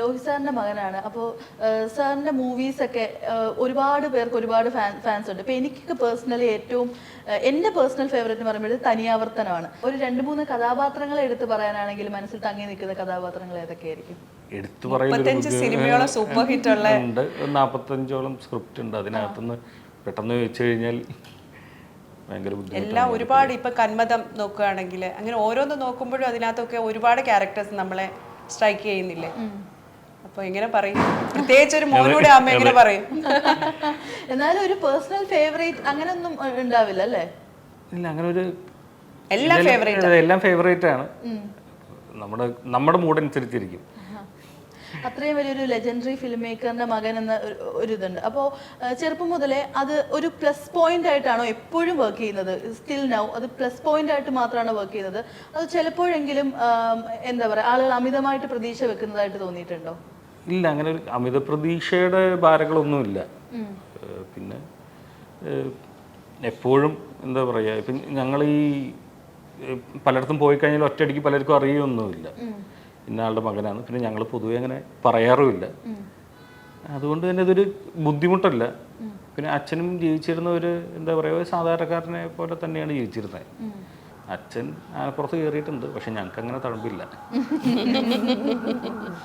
ലോഹിത് സാറിന്റെ മകനാണ്. അപ്പോ സാറിന്റെ മൂവീസ് ഒക്കെ ഒരുപാട് പേർക്ക് ഒരുപാട് ഫാൻസ് ഉണ്ട് ഇപ്പൊ എനിക്കൊക്കെ പേഴ്സണലി ഏറ്റവും എന്റെ എന്റെ പേഴ്സണൽ ഫേവറേറ്റ് എന്ന് പറയുമ്പോൾ തനിയാവർത്തനമാണ്. ഒരു രണ്ട് മൂന്ന് കഥാപാത്രങ്ങളെ എടുത്തു പറയാനാണെങ്കിൽ മനസ്സിൽ തങ്ങി നിൽക്കുന്ന കഥാപാത്രങ്ങൾ ഏതൊക്കെയായിരിക്കും? എടുത്തു സിനിമയോളം സൂപ്പർ ഹിറ്റ് ഉള്ള ഉണ്ട്. നാൽപ്പത്തഞ്ചോളം സ്ക്രിപ്റ്റ് ഉണ്ട്. അതിനകത്തുനിന്ന് പെട്ടെന്ന് വെച്ച് കഴിഞ്ഞാൽ എല്ലാം ഒരുപാട് ഇപ്പൊ കന്മതം നോക്കുകയാണെങ്കിൽ അങ്ങനെ ഓരോന്ന് നോക്കുമ്പോഴും അതിനകത്തൊക്കെ ഒരുപാട് ക്യാരക്ടേഴ്സ് നമ്മളെ സ്ട്രൈക്ക് ചെയ്യുന്നില്ലേ? അപ്പൊ എങ്ങനെ പറയും. പ്രത്യേകിച്ച് ഒരു മോനൂടെ അമ്മ എങ്ങനെ പറയും. എന്നാലും ഒരു പേഴ്സണൽ ഫേവറേറ്റ് അങ്ങനെ ഒന്നും ഉണ്ടാവില്ല അല്ലേ? ഇല്ല അങ്ങനെ ഒരു എല്ലാം ഫേവറേറ്റ് എല്ലാം ഫേവറേറ്റ് ആണ്. നമ്മുടെ നമ്മുടെ മൂഡ് അനുസരിച്ചിരിക്കും. അത്രയും വലിയൊരു ലെജൻഡറി ഫിലിം മേക്കറിന്റെ മകൻ എന്ന ഒരു- ഇതുണ്ട്. അപ്പോൾ ചെറുപ്പം മുതലേ അത് ഒരു പ്ലസ് പോയിന്റ് ആയിട്ടാണോ എപ്പോഴും വർക്ക് ചെയ്യുന്നത്? സ്റ്റിൽ നൗ അത് പ്ലസ് പോയിന്റ് ആയിട്ട് മാത്രമാണ് വർക്ക് ചെയ്യുന്നത്? അത് ചിലപ്പോഴെങ്കിലും എന്താ പറയുക ആളുകൾ അമിതമായിട്ട് പ്രതീക്ഷ വെക്കുന്നതായിട്ട് തോന്നിയിട്ടുണ്ടോ? ഇല്ല അങ്ങനെ ഒരു അമിത പ്രതീക്ഷയുടെ ഭാരങ്ങളൊന്നുമില്ല. പിന്നെ എപ്പോഴും എന്താ പറയുക ഇപ്പം ഞങ്ങൾ ഈ പലയിടത്തും പോയി കഴിഞ്ഞാൽ ഒറ്റയടിക്ക് പലർക്കും അറിയൊന്നുമില്ല. ഇന്നയാളുടെ മകനാണ്. പിന്നെ ഞങ്ങൾ പൊതുവെ അങ്ങനെ പറയാറുമില്ല. അതുകൊണ്ട് തന്നെ ഇതൊരു ബുദ്ധിമുട്ടല്ല. പിന്നെ അച്ഛനും ജീവിച്ചിരുന്ന ഒരു എന്താ പറയുക ഒരു സാധാരണക്കാരനെ പോലെ തന്നെയാണ് ജീവിച്ചിരുന്നത് അച്ഛൻ ആനപ്പുറത്ത് കയറിയിട്ടുണ്ട് പക്ഷെ ഞങ്ങൾക്ക് അങ്ങനെ തഴമ്പില്ല